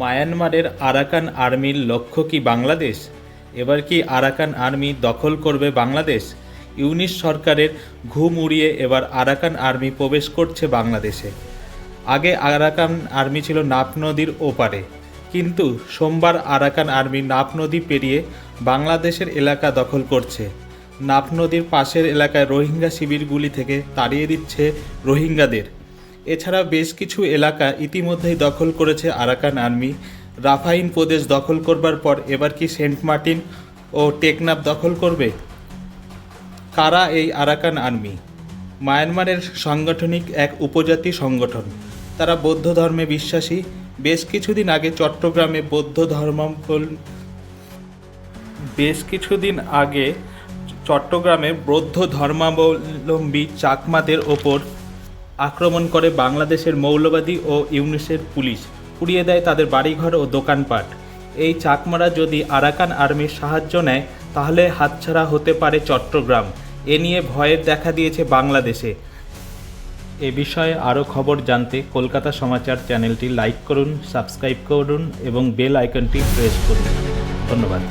মায়ানমারের আরাকান আর্মির লক্ষ্য কি বাংলাদেশ? এবার কি আরাকান আর্মি দখল করবে বাংলাদেশ? ইউনিশ সরকারের ঘুম উড়িয়ে এবার আরাকান আর্মি প্রবেশ করছে বাংলাদেশে। আগে আরাকান আর্মি ছিল নাপ নদীর ওপারে। কিন্তু সোমবার আরাকান আর্মি নাপ নদী পেরিয়ে বাংলাদেশের এলাকা দখল করছে। নাপ নদীর পাশের এলাকায় রোহিঙ্গা শিবিরগুলি থেকে তাড়িয়ে দিচ্ছে রোহিঙ্গাদের। এছাড়া বেশ কিছু এলাকা ইতিমধ্যেই দখল করেছে আরাকান আর্মি। রাফাইন প্রদেশ দখল করবার পর এবার কি সেন্ট মার্টিন ও টেকনাফ দখল করবে? কারা এই আরাকান আর্মি? মায়ানমারের সাংগঠনিক এক উপজাতি সংগঠন। তারা বৌদ্ধ ধর্মে বিশ্বাসী। বেশ কিছুদিন আগে চট্টগ্রামে বৌদ্ধ ধর্মাবল বেশ কিছুদিন আগে চট্টগ্রামে বৌদ্ধ ধর্মাবলম্বী চাকমাদের ওপর আক্রমণ করে বাংলাদেশের মৌলবাদী ও ইউনিসের পুলিশ। পুড়িয়ে দেয় তাদের বাড়িঘর ও দোকানপাট। এই চাকমারা যদি আরাকান আর্মির সাহায্য নেয়, তাহলে হাতছাড়া হতে পারে চট্টগ্রাম। এ নিয়ে ভয়ের দেখা দিয়েছে বাংলাদেশে। এ বিষয়ে আরও খবর জানতে কলকাতা সমাচার চ্যানেলটি লাইক করুন, সাবস্ক্রাইব করুন এবং বেল আইকনটি প্রেস করুন। ধন্যবাদ।